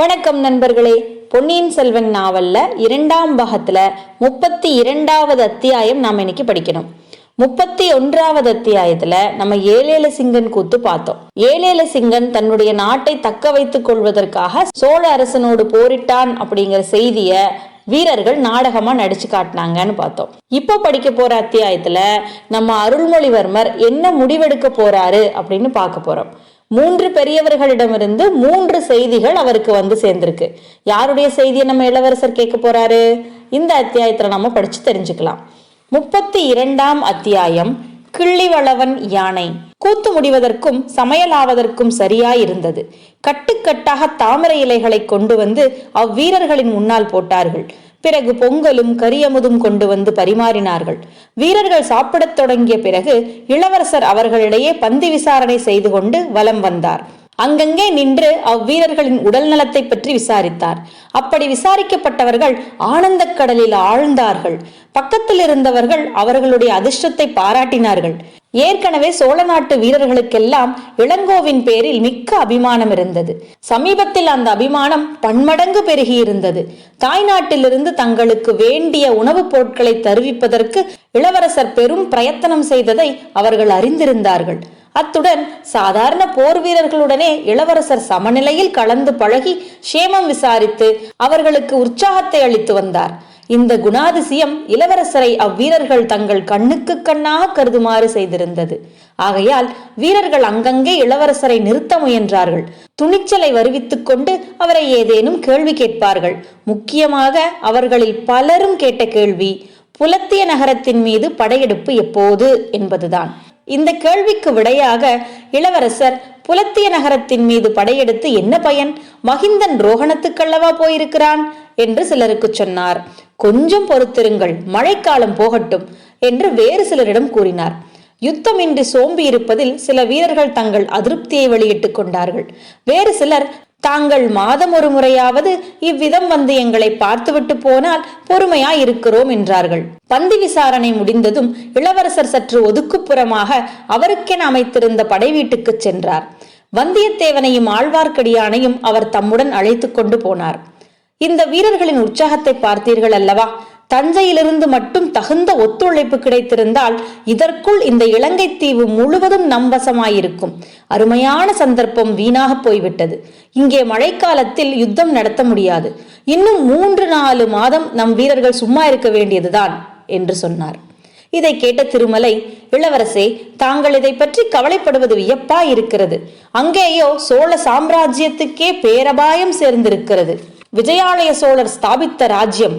வணக்கம் நண்பர்களே. பொன்னியின் செல்வன் நாவல்ல இரண்டாம் பாகத்துல முப்பத்தி இரண்டாவது அத்தியாயம் நாம் இன்னைக்கு படிக்கணும். முப்பத்தி ஒன்றாவது அத்தியாயத்துல நம்ம ஏழேல சிங்கன் கூத்து பார்த்தோம். ஏழேல சிங்கன் தன்னுடைய நாட்டை தக்க வைத்துக் கொள்வதற்காக சோழ அரசனோடு போரிட்டான் அப்படிங்கிற செய்திய வீரர்கள் நாடகமா நடிச்சு காட்டினாங்கன்னு பார்த்தோம். இப்போ படிக்க போற அத்தியாயத்துல நம்ம அருள்மொழிவர்மர் என்ன முடிவெடுக்க போறாரு அப்படின்னு பார்க்க போறோம். மூன்று பெரியவர்களிடமிருந்து மூன்று செய்திகள் அவருக்கு வந்து சேர்ந்திருக்கு. யாருடைய செய்தியை நம்ம இளவரசர் கேட்க போறாரு? இந்த அத்தியாயத்துல நம்ம படிச்சு தெரிஞ்சுக்கலாம். முப்பத்தி இரண்டாம் அத்தியாயம் கிள்ளிவளவன் யானை. கூத்து முடிவதற்கும் சமையலாவதற்கும் சரியாயிருந்தது. கட்டுக்கட்டாக தாமரை இலைகளை கொண்டு வந்து அவ்வீரர்களின் முன்னால் போட்டார்கள். பிறகு பொங்கலும் கரியமுதும் கொண்டு வந்து பரிமாறினார்கள். வீரர்கள் சாப்பிடத் தொடங்கிய பிறகு இளவரசர் அவர்களிடையே பந்தி விசாரணை செய்து கொண்டு வலம் வந்தார். அங்கங்கே நின்று அவ்வீரர்களின் உடல் நலத்தை பற்றி விசாரித்தார். அப்படி விசாரிக்கப்பட்டவர்கள் ஆனந்தக் கடலில் ஆழ்ந்தார்கள். பக்கத்தில் இருந்தவர்கள் அவர்களுடைய அதிர்ஷ்டத்தை பாராட்டினார்கள். ஏற்கனவே சோழ நாட்டு வீரர்களுக்கெல்லாம் இளங்கோவின் பேரில் மிக்க அபிமானம் இருந்தது. சமீபத்தில் அந்த அபிமானம் பன்மடங்கு பெருகியிருந்தது. தாய்நாட்டிலிருந்து தங்களுக்கு வேண்டிய உணவுப் பொருட்களை தருவிப்பதற்கு இளவரசர் பெரும் பிரயத்தனம் செய்ததை அவர்கள் அறிந்திருந்தார்கள். அத்துடன் சாதாரண போர் வீரர்களுடனே இளவரசர் சமநிலையில் கலந்து பழகி சேமம் விசாரித்து அவர்களுக்கு உற்சாகத்தை அளித்து வந்தார். இந்த குணாதிசயம் இளவரசரை அவ்வீரர்கள் தங்கள் கண்ணுக்கு கண்ணாக கருதுமாறு செய்திருந்தது. ஆகையால் வீரர்கள் அங்கங்கே இளவரசரை நிறுத்த முயன்றார்கள். துணிச்சலை வருவித்துக் கொண்டு அவரை ஏதேனும் கேள்வி கேட்பார்கள். முக்கியமாக அவர்களில் பலரும் கேட்ட கேள்வி புலத்திய நகரத்தின் மீது படையெடுப்பு எப்போது என்பதுதான். இந்த கேள்விக்கு விடையாக இளவரசர் புலத்திய நகரத்தின் மீது படையெடுத்து என்ன பயன்? மகிந்தன் ரோகணத்துக்கல்லவா போயிருக்கிறான்? என்று சிலருக்கு சொன்னார். கொஞ்சம் பொறுத்திருங்கள் மழைக்காலம் போகட்டும் என்று வேறு சிலரிடம் கூறினார். யுத்தமின்றி சோம்பி இருப்பதில் சில வீரர்கள் தங்கள் அதிருப்தியை வெளியிட்டுக் கொண்டார்கள். வேறு சிலர் தாங்கள் மாதம் ஒரு முறையாவது இவ்விதம் வந்து எங்களை பார்த்துவிட்டு போனால் பொறுமையா இருக்கிறோம் என்றார்கள். பந்தி விசாரணை முடிந்ததும் இளவரசர் சற்று ஒதுக்குப்புறமாக அவருக்கென அமைத்திருந்த படை வீட்டுக்கு சென்றார். வந்தியத்தேவனையும் ஆழ்வார்க்கடியானையும் அவர் தம்முடன் அழைத்து கொண்டு போனார். இந்த வீரர்களின் உற்சாகத்தை பார்த்தீர்கள் அல்லவா? தஞ்சையிலிருந்து மட்டும் தகுந்த ஒத்துழைப்பு கிடைத்திருந்தால் இதற்குள் இந்த இலங்கை தீவு முழுவதும் நம்பசமாயிருக்கும் அருமையான சந்தர்ப்பம் வீணாக போய்விட்டது. இங்கே மழைக்காலத்தில் யுத்தம் நடத்த முடியாது. இன்னும் மூன்று நாலு மாதம் நம் வீரர்கள் சும்மா இருக்க வேண்டியதுதான் என்று சொன்னார். இதை கேட்ட திருமலை இளவரசே தாங்கள் இதை பற்றி கவலைப்படுவது வியப்பா இருக்கிறது அங்கேயோ சோழ சாம்ராஜ்யத்துக்கே பேரபாயம் சேர்ந்திருக்கிறது. விஜயாலய சோழர் ஸ்தாபித்த ராஜ்யம்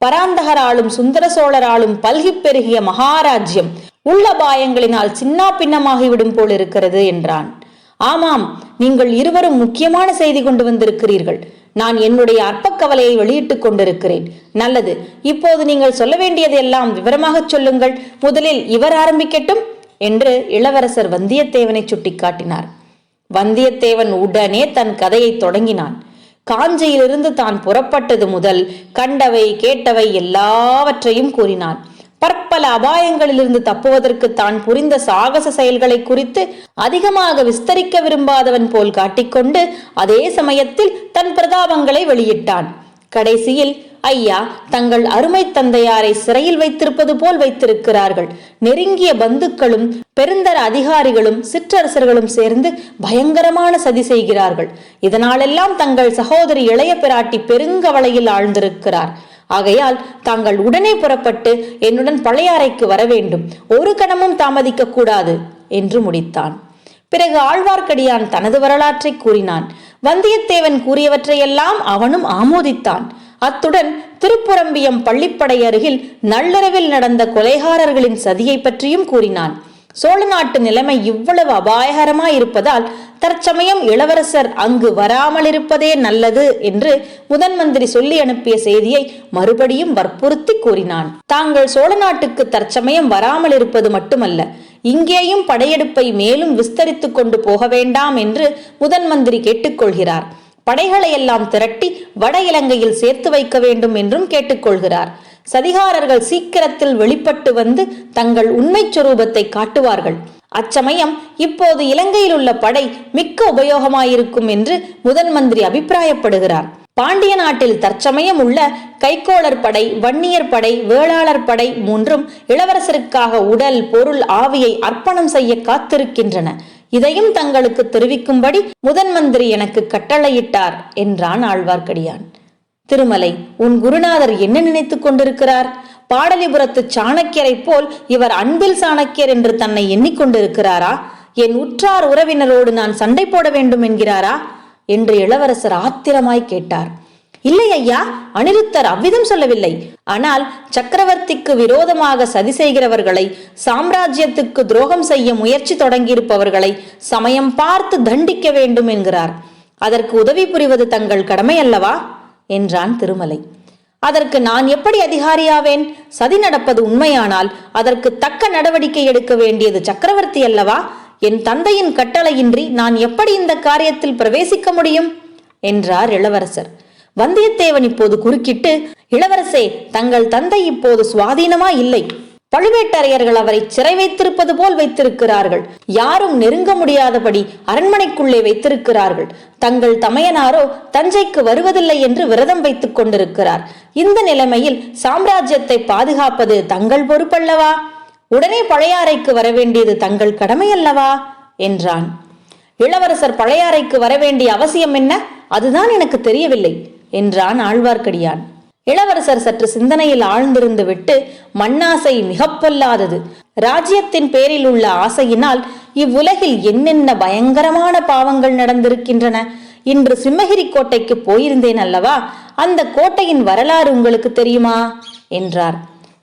பராந்தகராலும் சுந்தர சோழராலும் பல்கி பெருகிய மகாராஜ்யம் உள்ள பாயங்களினால் சின்னா பின்னமாகிவிடும் போல் இருக்கிறது என்றான். ஆமாம் நீங்கள் இருவரும் முக்கியமான செய்தி கொண்டு வந்திருக்கிறீர்கள். நான் என்னுடைய அற்ப கவலையை வெளியிட்டுக் கொண்டிருக்கிறேன். நல்லது இப்போது நீங்கள் சொல்ல வேண்டியது எல்லாம் விவரமாக சொல்லுங்கள். முதலில் இவர் ஆரம்பிக்கட்டும் என்று இளவரசர் வந்தியத்தேவனை சுட்டிக்காட்டினார். வந்தியத்தேவன் உடனே தன் கதையை தொடங்கினான். காஞ்சியிலிருந்து தான் புறப்பட்டது முதல் கண்டவை கேட்டவை எல்லாவற்றையும் கூறினான். பற்பல அபாயங்களிலிருந்து தப்புவதற்கு தான் புரிந்த சாகச செயல்களை குறித்து அதிகமாக விஸ்தரிக்க விரும்பாதவன் போல் காட்டிக்கொண்டு அதே சமயத்தில் தன் பிரதாபங்களை வெளியிட்டான். கடைசியில் ஐயா தங்கள் அருமை தந்தையாரை சிறையில் வைத்திருப்பது போல் வைத்திருக்கிறார்கள். நெருங்கிய பந்துக்களும் பெருந்தர அதிகாரிகளும் சிற்றரசர்களும் சேர்ந்து பயங்கரமான சதி செய்கிறார்கள். இதனாலெல்லாம் தங்கள் சகோதரி இளைய பிராட்டி பெருங்கவலையில் ஆழ்ந்திருக்கிறார். ஆகையால் தாங்கள் உடனே புறப்பட்டு என்னுடன் பழையாறைக்கு வர வேண்டும். ஒரு கணமும் தாமதிக்க கூடாது என்று முடித்தான். பிறகு ஆழ்வார்க்கடியான் தனது வரலாற்றை கூறினான். வந்தியத்தேவன் கூறியவற்றையெல்லாம் அவனும் ஆமோதித்தான். அத்துடன் திருப்புரம்பியம் பள்ளிப்படை அருகில் நள்ளிரவில் நடந்த கொலைகாரர்களின் சதியை பற்றியும் கூறினான். சோழ நாட்டு நிலைமை இவ்வளவு அபாயகரமாய் இருப்பதால் தற்சமயம் இளவரசர் அங்கு வராமல் இருப்பதே நல்லது என்று முதன் மந்திரி சொல்லி அனுப்பிய செய்தியை மறுபடியும் வற்புறுத்தி கூறினான். தாங்கள் சோழ நாட்டுக்கு தற்சமயம் வராமல் இருப்பது மட்டுமல்ல இங்கேயும் படையெடுப்பை மேலும் விஸ்தரித்துக் கொண்டு போக வேண்டாம் என்று முதன் மந்திரி கேட்டுக்கொள்கிறார். படைகளை எல்லாம் திரட்டி வட இலங்கையில் சேர்த்து வைக்க வேண்டும் என்றும் கேட்டுக்கொள்கிறார். சதிகாரர்கள் சீக்கிரத்தில் வெளிப்பட்டு வந்து தங்கள் உண்மை சொரூபத்தை காட்டுவார்கள். அச்சமயம் இப்போது இலங்கையில் உள்ள படை மிக்க உபயோகமாயிருக்கும் என்று முதன் மந்திரி அபிப்பிராயப்படுகிறார். பாண்டிய நாட்டில் தற்சமயம் உள்ள கைக்கோளர் படை வன்னியர் படை வேளாளர் படை மூன்றும் இளவரசருக்காக உடல் பொருள் ஆவியை அர்ப்பணம் செய்ய காத்திருக்கின்றன. இதையும் தங்களுக்கு தெரிவிக்கும்படி முதன் மந்திரி எனக்கு கட்டளையிட்டார் என்றான் ஆழ்வார்க்கடியான். திருமலை உன் குருநாதர் என்ன நினைத்துக் கொண்டிருக்கிறார்? பாடலிபுரத்து சாணக்கியரைப் போல் இவர் அன்பில் சாணக்கியர் என்று தன்னை எண்ணிக்கொண்டிருக்கிறாரா என் உற்றார் உறவினரோடு நான் சண்டை போட வேண்டும் என்கிறாரா? என்று இளவரசர் ஆத்திரமாய் கேட்டார். இல்லை ஐயா அனிருத்தர் அவ்விதம் சொல்லவில்லை. ஆனால் சக்கரவர்த்திக்கு விரோதமாக சதி செய்கிறவர்களை சாம்ராஜ்யத்துக்கு துரோகம் செய்ய முயற்சி தொடங்கியிருப்பவர்களை சமயம் பார்த்து தண்டிக்க வேண்டும் என்கிறார். அதற்கு உதவி புரிவது தங்கள் கடமை அல்லவா? என்றான் திருமலை. அதற்கு நான் எப்படி அதிகாரியாவேன்? சதி நடப்பது உண்மையானால் அதற்கு தக்க நடவடிக்கை எடுக்க வேண்டியது சக்கரவர்த்தி அல்லவா? என் தந்தையின் கட்டளையின்றி நான் எப்படி இந்த காரியத்தில் பிரவேசிக்க முடியும்? என்றார் இளவரசர். வந்தியத்தேவன் இப்போது குறுக்கிட்டு இளவரசே தங்கள் தந்தை இப்போது சுவாதீனமா இல்லை. பழுவேட்டரையர்கள் அவரை சிறை வைத்திருப்பது போல் வைத்திருக்கிறார்கள். யாரும் நெருங்க முடியாதபடி அரண்மனைக்குள்ளே வைத்திருக்கிறார்கள். தங்கள் தமையனாரோ தஞ்சைக்கு வருவதில்லை என்று விரதம் வைத்துக் கொண்டிருக்கிறார். இந்த நிலைமையில் சாம்ராஜ்யத்தை பாதுகாப்பது தங்கள் பொறுப்பல்லவா? உடனே பழையாறைக்கு வரவேண்டியது தங்கள் கடமை அல்லவா என்றான். இளவரசர் பழையாறைக்கு வரவேண்டிய அவசியம் என்ன? அதுதான் எனக்கு தெரியவில்லை என்றான் ஆழ்வார்க்கடியான். இளவரசர் சற்று சிந்தனையில் ஆழ்ந்திருந்து விட்டு மண்ணாசை மிகப்பொல்லாதது. ராஜ்யத்தின் பேரில் உள்ள ஆசையினால் இவ்வுலகில் என்னென்ன பயங்கரமான பாவங்கள் நடந்திருக்கின்றன? இன்று சிம்மகிரி கோட்டைக்கு போயிருந்தேன் அல்லவா? அந்த கோட்டையின் வரலாறு உங்களுக்கு தெரியுமா? என்றார்.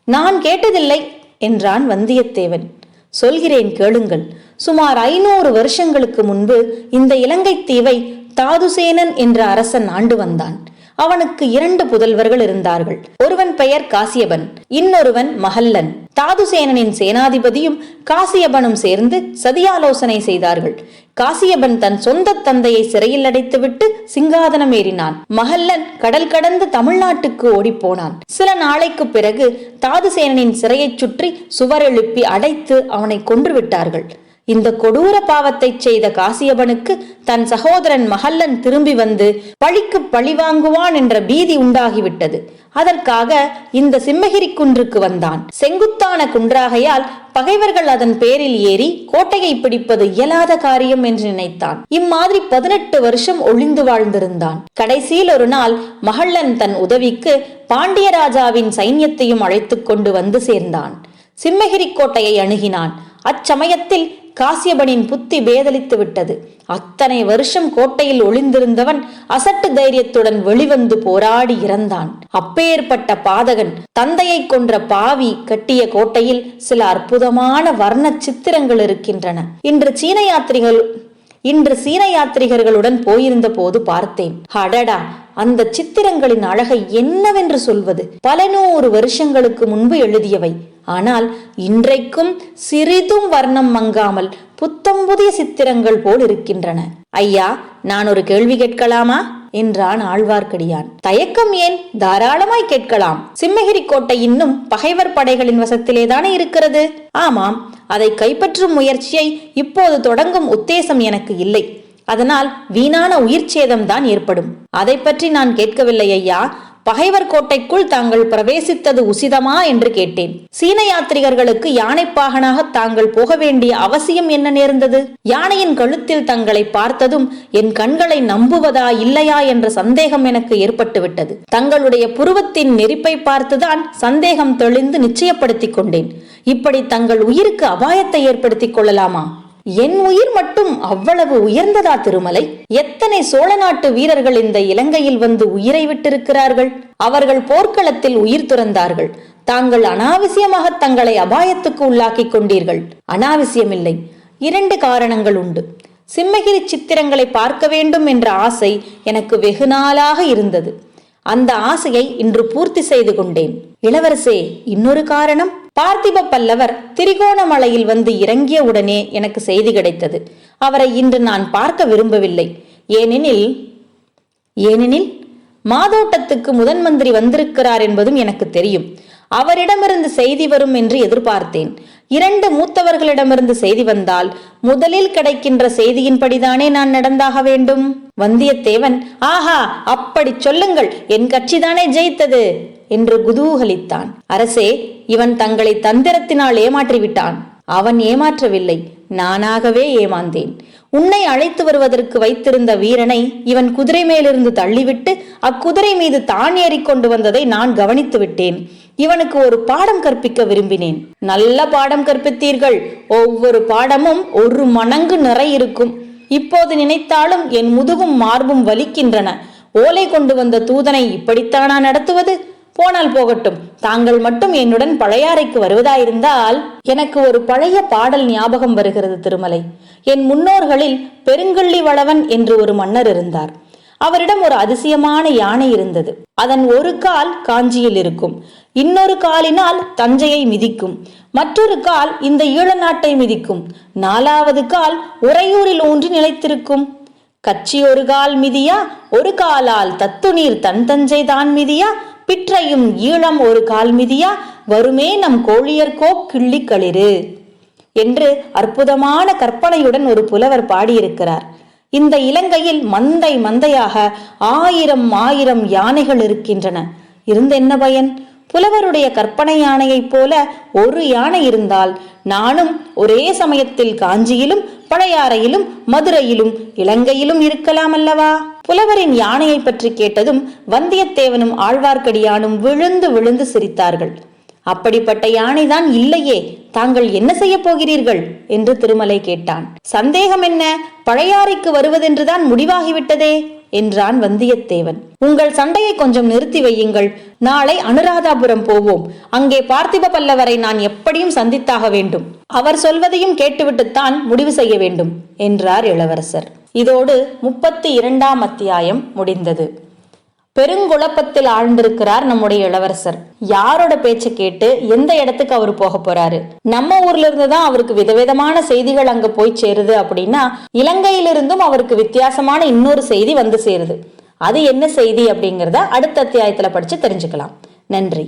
நான் கேட்டதில்லை என்றான் வந்தியத்தேவன். சொல்கிறேன் கேளுங்கள். சுமார் ஐநூறு வருஷங்களுக்கு முன்பு இந்த இலங்கை தீவை தாதுசேனன் என்ற அரசன் ஆண்டு வந்தான். அவனுக்கு இரண்டு புதல்வர்கள் இருந்தார்கள். ஒருவன் பெயர் காசியபன் இன்னொருவன் மகல்லன். தாதுசேனனின் சேனாதிபதியும் காசியபனும் சேர்ந்து சதியாலோசனை செய்தார்கள். காசியபன் தன் சொந்த தந்தையை சிறையில் அடைத்துவிட்டு சிங்காதனம் ஏறினான். மகல்லன் கடல் கடந்து தமிழ்நாட்டுக்கு ஓடிப்போனான். சில நாளைக்கு பிறகு தாதுசேனனின் சிறையைச் சுற்றி சுவர் எழுப்பி அடைத்து அவனை கொன்று விட்டார்கள். இந்த கொடூர பாவத்தைச் செய்த காசியபனுக்கு தன் சகோதரன் மகல்லன் திரும்பி வந்து பழிக்கு பழி வாங்குவான் என்ற பீதி உண்டாகிவிட்டது. அதற்காக இந்த சிம்மகிரி குன்றுக்கு வந்தான். செங்குத்தான குன்றாகையால் பகைவர்கள் அதன் பேரில் ஏறி கோட்டையை பிடிப்பது இயலாத காரியம் என்று நினைத்தான். இம்மாதிரி பதினெட்டு வருஷம் ஒளிந்து வாழ்ந்திருந்தான். கடைசியில் ஒரு நாள் மகள்ளன் தன் உதவிக்கு பாண்டியராஜாவின் சைன்யத்தையும் அழைத்துக் கொண்டு வந்து சேர்ந்தான். சிம்மகிரி கோட்டையை அணுகினான். அச்சமயத்தில் காசியபனின் புத்தி வேதலித்து விட்டது. அத்தனை வருஷம் கோட்டையில் ஒளிந்திருந்தவன் அசட்டு தைரியத்துடன் வெளிவந்து போராடி இறந்தான். அப்பேற்பட்ட பாதகன் தந்தையை கொன்ற பாவி கட்டிய கோட்டையில் சில அற்புதமான வர்ண சித்திரங்கள் இருக்கின்றன. இன்று சீன யாத்திரிகள் இன்று சீன யாத்ரிகர்களுடன் போயிருந்த போது பார்த்தேன். அடடா! அந்த சித்திரங்களின் அழகை என்னவென்று சொல்வது? பல நூறு வருஷங்களுக்கு முன்பு எழுதியவை. ஆனால் இன்றைக்கும் சிறிதும் வர்ணம் மங்காமல் புத்தம் புதிய சித்திரங்கள் போல் இருக்கின்றன. ஐயா நான் ஒரு கேள்வி கேட்கலாமா? என்றான் ஆழ்வார்க்கடியான். தயக்கம் ஏன்? தாராளமாய் கேட்கலாம். சிம்மகிரி கோட்டை இன்னும் பகைவர் படைகளின் வசத்திலே தானே இருக்கிறது? ஆமாம் அதை கைப்பற்றும் முயற்சியை இப்போது தொடங்கும் உத்தேசம் எனக்கு இல்லை. அதனால் வீணான உயிர் சேதம்தான் ஏற்படும். அதை பற்றி நான் கேட்கவில்லை ஐயா. பகைவர் கோட்டைக்குள் தாங்கள் பிரவேசித்தது உசிதமா என்று கேட்டேன். சீன யாத்ரிகர்களுக்கு யானைப்பாகனாக தாங்கள் போக வேண்டிய அவசியம் என்ன நேர்ந்தது? யானையின் கழுத்தில் தங்களை பார்த்ததும் என் கண்களை நம்புவதா இல்லையா என்ற சந்தேகம் எனக்கு ஏற்பட்டுவிட்டது. தங்களுடைய புருவத்தின் நெருப்பை பார்த்துதான் சந்தேகம் தெளிந்து நிச்சயப்படுத்திக் கொண்டேன். இப்படி தங்கள் உயிருக்கு அபாயத்தை ஏற்படுத்திக் கொள்ளலாமா? என் உயிர் மட்டும் அவ்வளவு உயர்ந்ததா திருமலை? எத்தனை சோழ நாட்டு வீரர்கள் இந்த இலங்கையில் வந்து உயிரை விட்டிருக்கிறார்கள்? அவர்கள் போர்க்களத்தில் உயிர் துறந்தார்கள். தாங்கள் அனாவசியமாக தங்களை அபாயத்துக்கு உள்ளாக்கிக் கொண்டீர்கள். அனாவசியமில்லை. இரண்டு காரணங்கள் உண்டு. சிம்மகிரி சித்திரங்களை பார்க்க வேண்டும் என்ற ஆசை எனக்கு வெகு நாளாக இருந்தது. அந்த ஆசையை இன்று பூர்த்தி செய்து கொண்டேன். இளவரசே இன்னொரு காரணம்? பார்த்திப பல்லவர் திரிகோணமலையில் வந்து இறங்கிய உடனே எனக்கு செய்தி கிடைத்தது. அவரை இன்று நான் பார்க்க விரும்பவில்லை. ஏனெனில் ஏனெனில் மாதோட்டத்துக்கு முதன் மந்திரி வந்திருக்கிறார் என்பதும் எனக்கு தெரியும். அவரிடமிருந்து செய்தி வரும் என்று எதிர்பார்த்தேன். இரண்டு மூத்தவர்களிடமிருந்து செய்தி வந்தால் முதலில் கிடைக்கின்ற செய்தியின்படிதானே நான் நடந்தாக வேண்டும்? வந்தியத்தேவன் ஆஹா அப்படி சொல்லுங்கள். என் கட்சிதானே ஜெயித்தது. என்று குதூகலித்தான். அரசே இவன் தங்களை தந்திரத்தினால் ஏமாற்றிவிட்டான். அவன் ஏமாற்றவில்லை. நானாகவே ஏமாந்தேன். உன்னை அழைத்து வருவதற்கு வைத்திருந்த வீரனை இவன் குதிரை மேலிருந்து தள்ளிவிட்டு அக்குதிரை மீது தான் ஏறிக்கொண்டு வந்ததை நான் கவனித்து விட்டேன். இவனுக்கு ஒரு பாடம் கற்பிக்க விரும்பினேன். நல்ல பாடம் கற்பித்தீர்கள். ஒவ்வொரு பாடமும் ஒரு மணங்கு நிறை இருக்கும். இப்போது நினைத்தாலும் என் முதுகும் மார்பும் வலிக்கின்றன. ஓலை கொண்டு வந்த தூதனை இப்படித்தானா நடத்துவது? போனால் போகட்டும். தாங்கள் மட்டும் என்னுடன் பழையாறைக்கு வருவதாயிருந்தால் எனக்கு ஒரு பழைய பாடல் ஞாபகம் வருகிறது திருமலை. என் முன்னோர்களில் பெருங்கள்ளி வளவன் என்று ஒரு மன்னர் இருந்தார். அவரிடம் ஒரு அதிசயமான யானை இருந்தது. அதன் ஒரு கால் காஞ்சியில் இருக்கும். இன்னொரு காலினால் தஞ்சையை மிதிக்கும். மற்றொரு கால் இந்த ஈழ நாட்டை மிதிக்கும். நாலாவது கால் உறையூரில் ஊன்றி நிலைத்திருக்கும். கச்சி ஒரு கால் மிதியா? ஒரு காலால் தத்துநீர் தன் தஞ்சை தான் மிதியா? பிற்றையும் ஈழம் ஒரு கால்மிதியா? வருமே நம் கோழியர்கோ கிள்ளிக்களிரு என்று அற்புதமான கற்பனையுடன் ஒரு புலவர் பாடியிருக்கிறார். இந்த இலங்கையில் மந்தை மந்தையாக ஆயிரம் ஆயிரம் யானைகள் இருக்கின்றன. இருந்த என்ன பயன்? புலவருடைய கற்பனை யானையைப் போல ஒரு யானை இருந்தால் நானும் ஒரே சமயத்தில் காஞ்சியிலும் பழையாறையிலும் மதுரையிலும் இலங்கையிலும் இருக்கலாம் அல்லவா புலவரின் யானையை பற்றி கேட்டதும் வந்தியத்தேவனும் ஆழ்வார்க்கடியானும் விழுந்து விழுந்து சிரித்தார்கள். அப்படிப்பட்ட யானைதான் இல்லையே தாங்கள் என்ன செய்ய போகிறீர்கள்? என்று திருமலை கேட்டான். சந்தேகம் என்ன? பழையாறைக்கு வருவதென்றுதான் முடிவாகிவிட்டதே. என்றான் வந்தியத்தேவன். உங்கள் சண்டையை கொஞ்சம் நிறுத்தி வையுங்கள். நாளை அனுராதாபுரம் போவோம். அங்கே பார்த்திப பல்லவரை நான் எப்படியும் சந்தித்தாக வேண்டும். அவர் சொல்வதையும் கேட்டுவிட்டுத்தான் முடிவு செய்ய வேண்டும் என்றார் இளவரசர். இதோடு முப்பத்தி இரண்டாம் அத்தியாயம் முடிந்தது. பெருங்குழப்பத்தில் ஆழ்ந்திருக்கிறார் நம்முடைய இளவரசர். யாரோட பேச்ச கேட்டு எந்த இடத்துக்கு அவர் போக போறாரு? நம்ம ஊர்ல இருந்து தான் அவருக்கு விதவிதமான செய்திகள் அங்க போய் சேருது அப்படின்னா இலங்கையிலிருந்தும் அவருக்கு வித்தியாசமான இன்னொரு செய்தி வந்து சேருது. அது என்ன செய்தி அப்படிங்கறத அடுத்த அத்தியாயத்துல படிச்சு தெரிஞ்சுக்கலாம். நன்றி.